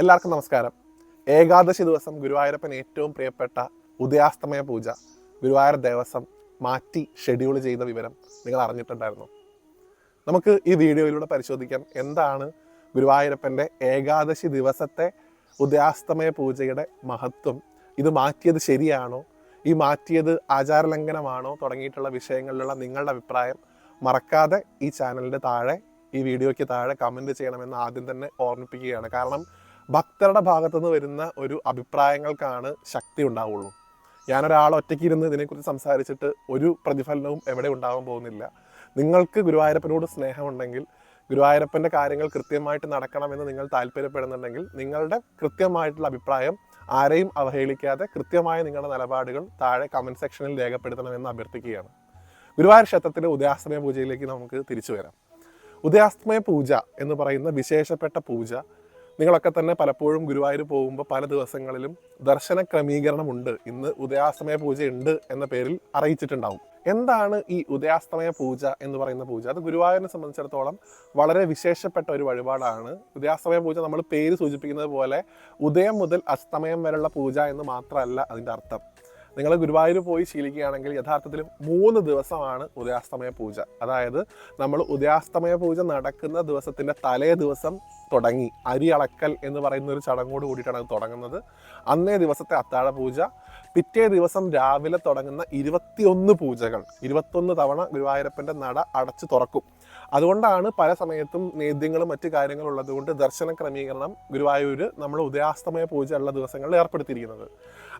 എല്ലാവർക്കും നമസ്കാരം. ഏകാദശി ദിവസം ഗുരുവായൂരപ്പൻ ഏറ്റവും പ്രിയപ്പെട്ട ഉദയാസ്തമയ പൂജ ഗുരുവായൂർ ദേവസ്വം മാറ്റി ഷെഡ്യൂൾ ചെയ്ത വിവരം നിങ്ങൾ അറിഞ്ഞിട്ടുണ്ടായിരുന്നു. നമുക്ക് ഈ വീഡിയോയിലൂടെ പരിശോധിക്കാം എന്താണ് ഗുരുവായൂരപ്പന്റെ ഏകാദശി ദിവസത്തെ ഉദയാസ്തമയ പൂജയുടെ മഹത്വം. ഇത് മാറ്റിയത് ശരിയാണോ? ഈ മാറ്റിയത് ആചാരലംഘനമാണോ? തുടങ്ങിയിട്ടുള്ള വിഷയങ്ങളിലുള്ള നിങ്ങളുടെ അഭിപ്രായം മറക്കാതെ ഈ ചാനലിന്റെ താഴെ ഈ വീഡിയോയ്ക്ക് താഴെ കമന്റ് ചെയ്യണമെന്ന് ആദ്യം തന്നെ ഓർമ്മിപ്പിക്കുകയാണ്. കാരണം ഭക്തരുടെ ഭാഗത്തുനിന്ന് വരുന്ന ഒരു അഭിപ്രായങ്ങൾക്കാണ് ശക്തി ഉണ്ടാവുള്ളൂ. ഞാനൊരാൾ ഒറ്റയ്ക്ക് ഇരുന്ന് ഇതിനെക്കുറിച്ച് സംസാരിച്ചിട്ട് ഒരു പ്രതിഫലനവും എവിടെ ഉണ്ടാവാൻ പോകുന്നില്ല. നിങ്ങൾക്ക് ഗുരുവായൂരപ്പനോട് സ്നേഹമുണ്ടെങ്കിൽ ഗുരുവായൂരപ്പന്റെ കാര്യങ്ങൾ കൃത്യമായിട്ട് നടക്കണമെന്ന് നിങ്ങൾ താല്പര്യപ്പെടുന്നുണ്ടെങ്കിൽ നിങ്ങളുടെ കൃത്യമായിട്ടുള്ള അഭിപ്രായം ആരെയും അവഹേളിക്കാതെ കൃത്യമായ നിങ്ങളുടെ നിലപാടുകൾ താഴെ കമന്റ് സെക്ഷനിൽ രേഖപ്പെടുത്തണമെന്ന് അഭ്യർത്ഥിക്കുകയാണ്. ഗുരുവായൂർ ക്ഷേത്രത്തിലെ ഉദയാസ്തമയ പൂജയിലേക്ക് നമുക്ക് തിരിച്ചു വരാം. ഉദയാസ്തമയ പൂജ എന്ന് പറയുന്ന വിശേഷപ്പെട്ട പൂജ നിങ്ങളൊക്കെ തന്നെ പലപ്പോഴും ഗുരുവായൂർ പോകുമ്പോൾ പല ദിവസങ്ങളിലും ദർശന ക്രമീകരണമുണ്ട്. ഇന്ന് ഉദയാസ്തമയ പൂജ ഉണ്ട് എന്ന പേരിൽ അറിയിച്ചിട്ടുണ്ടാവും. എന്താണ് ഈ ഉദയാസ്തമയ പൂജ എന്ന് പറയുന്ന പൂജ? അത് ഗുരുവായൂരിനെ സംബന്ധിച്ചിടത്തോളം വളരെ വിശേഷപ്പെട്ട ഒരു വഴിപാടാണ്. ഉദയാസ്തമയ പൂജ നമ്മൾ പേര് സൂചിപ്പിക്കുന്നത് പോലെ ഉദയം മുതൽ അസ്തമയം വരെയുള്ള പൂജ എന്ന് മാത്രമല്ല അതിന്റെ അർത്ഥം. നിങ്ങൾ ഗുരുവായൂർ പോയി ശീലിക്കുകയാണെങ്കിൽ യഥാർത്ഥത്തിൽ മൂന്ന് ദിവസമാണ് ഉദയാസ്തമയ പൂജ. അതായത് നമ്മൾ ഉദയാസ്തമയ പൂജ നടക്കുന്ന ദിവസത്തിന്റെ തലേ ദിവസം തുടങ്ങി. അരി അളക്കൽ എന്ന് പറയുന്ന ഒരു ചടങ്ങോട് കൂടിയിട്ടാണ് അത് തുടങ്ങുന്നത്. അന്നേ ദിവസത്തെ അത്താഴ പൂജ. പിറ്റേ ദിവസം രാവിലെ തുടങ്ങുന്ന ഇരുപത്തിയൊന്ന് പൂജകൾ. ഇരുപത്തൊന്ന് തവണ ഗുരുവായൂരപ്പന്റെ നട അടച്ചു തുറക്കും. അതുകൊണ്ടാണ് പല സമയത്തും നേദ്യങ്ങളും മറ്റു കാര്യങ്ങളും ഉള്ളതുകൊണ്ട് ദർശന ക്രമീകരണം ഗുരുവായൂർ നമ്മൾ ഉദയാസ്തമയ പൂജ ഉള്ള ദിവസങ്ങളിൽ ഏർപ്പെടുത്തിയിരിക്കുന്നത്.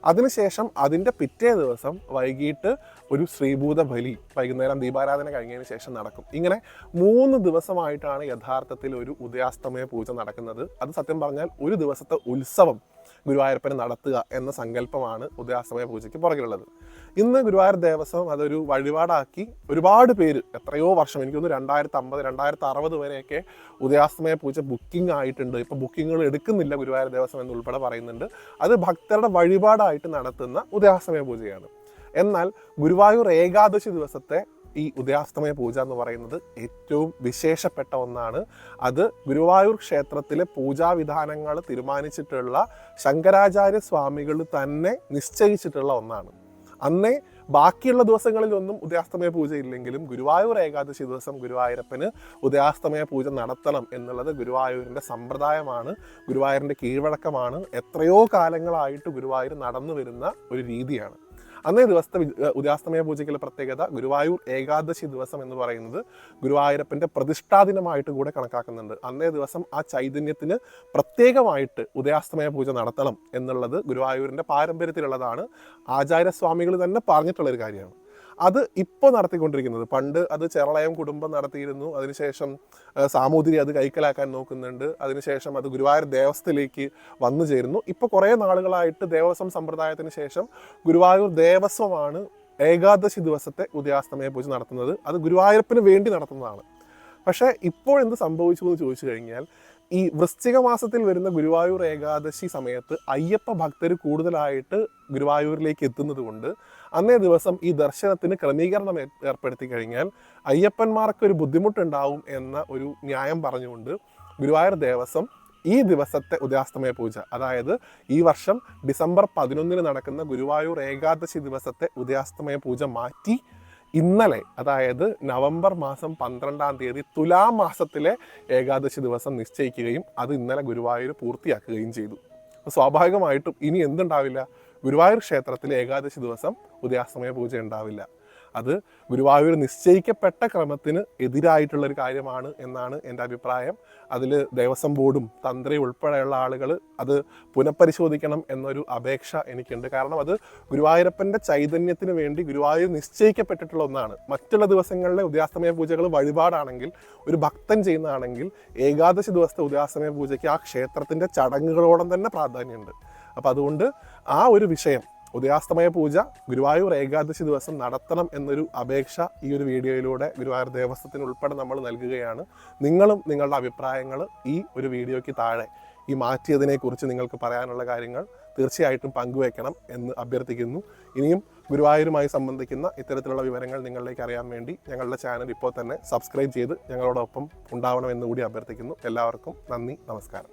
അതിനുശേഷം അതിന്റെ പിറ്റേ ദിവസം വൈകിട്ട് ഒരു ശ്രീഭൂത ബലി വൈകുന്നേരം ദീപാരാധന കഴിഞ്ഞതിന് ശേഷം നടക്കും. ഇങ്ങനെ മൂന്ന് ദിവസമായിട്ടാണ് യഥാർത്ഥത്തിൽ ഒരു ഉദയാസ്തമയ പൂജ നടക്കുന്നത്. അത് സത്യം പറഞ്ഞാൽ ഒരു ദിവസത്തെ ഉത്സവം ഗുരുവായൂരപ്പന് നടത്തുക എന്ന സങ്കല്പമാണ് ഉദയാസ്തമയ പൂജയ്ക്ക് പുറകിലുള്ളത്. ഇന്ന് ഗുരുവായൂർ ദേവസ്വം അതൊരു വഴിപാടാക്കി ഒരുപാട് പേര് എത്രയോ വർഷം എനിക്ക് തോന്നുന്നു രണ്ടായിരത്തി അമ്പത് രണ്ടായിരത്തി അറുപത് വരെയൊക്കെ ഉദയാസ്തമയ പൂജ ബുക്കിംഗ് ആയിട്ടുണ്ട്. ഇപ്പോൾ ബുക്കിങ്ങുകൾ എടുക്കുന്നില്ല ഗുരുവായൂർ ദേവസ്വം എന്നുൾപ്പെടെ പറയുന്നുണ്ട്. അത് ഭക്തരുടെ വഴിപാടായിട്ട് നടത്തുന്ന ഉദയാസ്തമയ പൂജയാണ്. എന്നാൽ ഗുരുവായൂർ ഏകാദശി ദിവസത്തെ ഈ ഉദയാസ്തമയ പൂജ എന്ന് പറയുന്നത് ഏറ്റവും വിശേഷപ്പെട്ട ഒന്നാണ്. അത് ഗുരുവായൂർ ക്ഷേത്രത്തിലെ പൂജാവിധാനങ്ങൾ തീരുമാനിച്ചിട്ടുള്ള ശങ്കരാചാര്യ സ്വാമികൾ തന്നെ നിശ്ചയിച്ചിട്ടുള്ള ഒന്നാണ്. അന്നേ ബാക്കിയുള്ള ദിവസങ്ങളിലൊന്നും ഉദയാസ്തമയ പൂജ ഇല്ലെങ്കിലും ഗുരുവായൂർ ഏകാദശി ദിവസം ഗുരുവായൂരപ്പന് ഉദയാസ്തമയ പൂജ നടത്തണം എന്നുള്ളത് ഗുരുവായൂരിന്റെ സമ്പ്രദായമാണ് ഗുരുവായൂരിന്റെ കീഴ്വഴക്കമാണ്. എത്രയോ കാലങ്ങളായിട്ട് ഗുരുവായൂർ നടന്നു വരുന്ന ഒരു രീതിയാണ്. അന്നേ ദിവസത്തെ ഉദയാസ്തമയ പൂജയ്ക്കുള്ള പ്രത്യേകത ഗുരുവായൂർ ഏകാദശി ദിവസം എന്ന് പറയുന്നത് ഗുരുവായൂരപ്പന്റെ പ്രതിഷ്ഠാദിനമായിട്ട് കൂടെ കണക്കാക്കുന്നുണ്ട്. അന്നേ ദിവസം ആ ചൈതന്യത്തിന് പ്രത്യേകമായിട്ട് ഉദയാസ്തമയ പൂജ നടത്തണം എന്നുള്ളത് ഗുരുവായൂരിന്റെ പാരമ്പര്യത്തിലുള്ളതാണ്. ആചാര്യസ്വാമികൾ തന്നെ പറഞ്ഞിട്ടുള്ള ഒരു കാര്യമാണ്. അത് ഇപ്പോൾ നടത്തിക്കൊണ്ടിരിക്കുന്നത്. പണ്ട് അത് ചെറളയം കുടുംബം നടത്തിയിരുന്നു. അതിനുശേഷം സാമൂതിരി അത് കൈക്കലാക്കാൻ നോക്കുന്നുണ്ട്. അതിനുശേഷം അത് ഗുരുവായൂർ ദേവസ്ഥയിലേക്ക് വന്നു ചേരുന്നു. ഇപ്പോൾ കുറേ നാളുകളായിട്ട് ദേവസ്വം സമ്പ്രദായത്തിന് ശേഷം ഗുരുവായൂർ ദേവസ്വമാണ് ഏകാദശി ദിവസത്തെ ഉദയാസ്തമയ പൂജ നടത്തുന്നത്. അത് ഗുരുവായൂരപ്പിന് വേണ്ടി നടത്തുന്നതാണ്. പക്ഷേ ഇപ്പോൾ എന്ത് സംഭവിച്ചു എന്ന് ചോദിച്ചു കഴിഞ്ഞാൽ ഈ വൃശ്ചിക മാസത്തിൽ വരുന്ന ഗുരുവായൂർ ഏകാദശി സമയത്ത് അയ്യപ്പ ഭക്തർ കൂടുതലായിട്ട് ഗുരുവായൂരിലേക്ക് എത്തുന്നത് കൊണ്ട് അന്നേ ദിവസം ഈ ദർശനത്തിന് ക്രമീകരണം ഏർ- ഏർപ്പെടുത്തി കഴിഞ്ഞാൽ അയ്യപ്പന്മാർക്ക് ഒരു ബുദ്ധിമുട്ടുണ്ടാവും എന്ന ഒരു ന്യായം പറഞ്ഞുകൊണ്ട് ഗുരുവായൂർ ദേവസ്വം ഈ ദിവസത്തെ ഉദയാസ്തമയ പൂജ അതായത് ഈ വർഷം ഡിസംബർ പതിനൊന്നിന് നടക്കുന്ന ഗുരുവായൂർ ഏകാദശി ദിവസത്തെ ഉദയാസ്തമയ പൂജ മാറ്റി ഇന്നലെ അതായത് നവംബർ മാസം പന്ത്രണ്ടാം തീയതി തുലാം മാസത്തിലെ ഏകാദശി ദിവസം നിശ്ചയിക്കുകയും അത് ഇന്നലെ ഗുരുവായൂർ പൂർത്തിയാക്കുകയും ചെയ്തു. സ്വാഭാവികമായിട്ടും ഇനി എന്തുണ്ടാവില്ല? ഗുരുവായൂർ ക്ഷേത്രത്തിലെ ഏകാദശി ദിവസം ഉദയാസ്തമയ പൂജ ഉണ്ടാവില്ല. അത് ഗുരുവായൂർ നിശ്ചയിക്കപ്പെട്ട ക്രമത്തിന് എതിരായിട്ടുള്ള ഒരു കാര്യമാണ് എന്നാണ് എന്റെ അഭിപ്രായം. അതിൽ ദേവസ്വം ബോർഡും തന്ത്രി ഉൾപ്പെടെയുള്ള ആളുകൾ അത് പുനഃപരിശോധിക്കണം എന്നൊരു അപേക്ഷ എനിക്കുണ്ട്. കാരണം അത് ഗുരുവായൂരപ്പന്റെ ചൈതന്യത്തിന് വേണ്ടി ഗുരുവായൂർ നിശ്ചയിക്കപ്പെട്ടിട്ടുള്ള ഒന്നാണ്. മറ്റുള്ള ദിവസങ്ങളിലെ ഉദയാസ്തമയ പൂജകൾ വഴിപാടാണെങ്കിൽ ഒരു ഭക്തൻ ചെയ്യുന്നതാണെങ്കിൽ ഏകാദശി ദിവസത്തെ ഉദയാസ്തമയ പൂജയ്ക്ക് ആ ക്ഷേത്രത്തിന്റെ ചടങ്ങുകളോടം തന്നെ പ്രാധാന്യമുണ്ട്. അപ്പോൾ അതുകൊണ്ട് ആ ഒരു വിഷയം ഉദയാസ്തമയ പൂജ ഗുരുവായൂർ ഏകാദശി ദിവസം നടത്തണം എന്നൊരു അപേക്ഷ ഈ ഒരു വീഡിയോയിലൂടെ ഗുരുവായൂർ ദേവസ്വത്തിന് ഉൾപ്പെടെ നമ്മൾ നൽകുകയാണ്. നിങ്ങളും നിങ്ങളുടെ അഭിപ്രായങ്ങൾ ഈ ഒരു വീഡിയോയ്ക്ക് താഴെ ഈ മാറ്റിയതിനെക്കുറിച്ച് നിങ്ങൾക്ക് പറയാനുള്ള കാര്യങ്ങൾ തീർച്ചയായിട്ടും പങ്കുവയ്ക്കണം എന്ന് അഭ്യർത്ഥിക്കുന്നു. ഇനിയും ഗുരുവായൂരുമായി സംബന്ധിക്കുന്ന ഇത്തരത്തിലുള്ള വിവരങ്ങൾ നിങ്ങളിലേക്ക് അറിയാൻ വേണ്ടി ഞങ്ങളുടെ ചാനൽ ഇപ്പോൾ തന്നെ സബ്സ്ക്രൈബ് ചെയ്ത് ഞങ്ങളോടൊപ്പം ഉണ്ടാവണമെന്ന് കൂടി അഭ്യർത്ഥിക്കുന്നു. എല്ലാവർക്കും നന്ദി നമസ്കാരം.